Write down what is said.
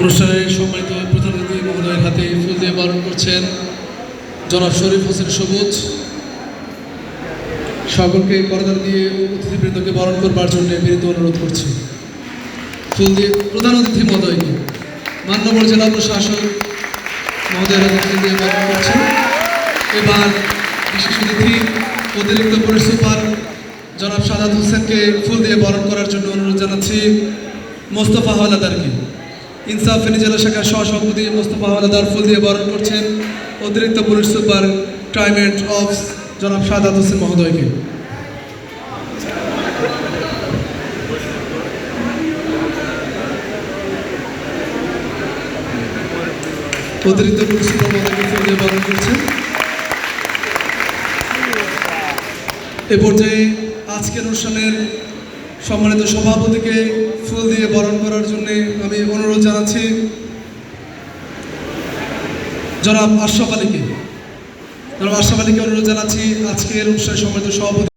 অনুষ্ঠানে সম্মানিত প্রধান অতিথি মহোদয়ের হাতে ফুল দিয়ে বারণ করছেন জনাব শরীফ হোসেন সবুজ। সকলকে করদার দিয়ে অতিথিবৃন্দকে বরণ করবার জন্য বিনীত অনুরোধ করছি। ফুল দিয়ে প্রধান অতিথি মহোদয়কে মান্যবর জেলা প্রশাসক মহোদয়ের হাতে ফুল দিয়ে বরণ করছেন এবার বিশেষ অতিথি, অতিরিক্ত পুলিশ সুপার জনাব সাদাত হোসেনকে ফুল দিয়ে বরণ করার জন্য অনুরোধ জানাচ্ছি। মোস্তফা হাওলাদারকে ইনসাফ ফেনী জেলা শাখার সহসভাপতি মোস্তফা হাওলাদার ফুল দিয়ে বরণ করছেন অতিরিক্ত পুলিশ সুপার ক্রাইমেট অফ জনাব সাদাত হোসেন মহোদয়কে। অতিরিক্ত পুলিশ সুপার মহোদয়কে ফুল দিয়ে বরণ করছেন। এ পর্যায়ে আজকের অনুষ্ঠানের সম্মানিত সভাপতিকে ফুল দিয়ে বরণ করার জন্য আমি অনুরোধ জানাচ্ছি। জনাব আশরাফ আলীকে। জনাব আশরাফ আলীকে অনুরোধ জানাচ্ছি আজকের অনুষ্ঠানে সম্মানিত সভাপতি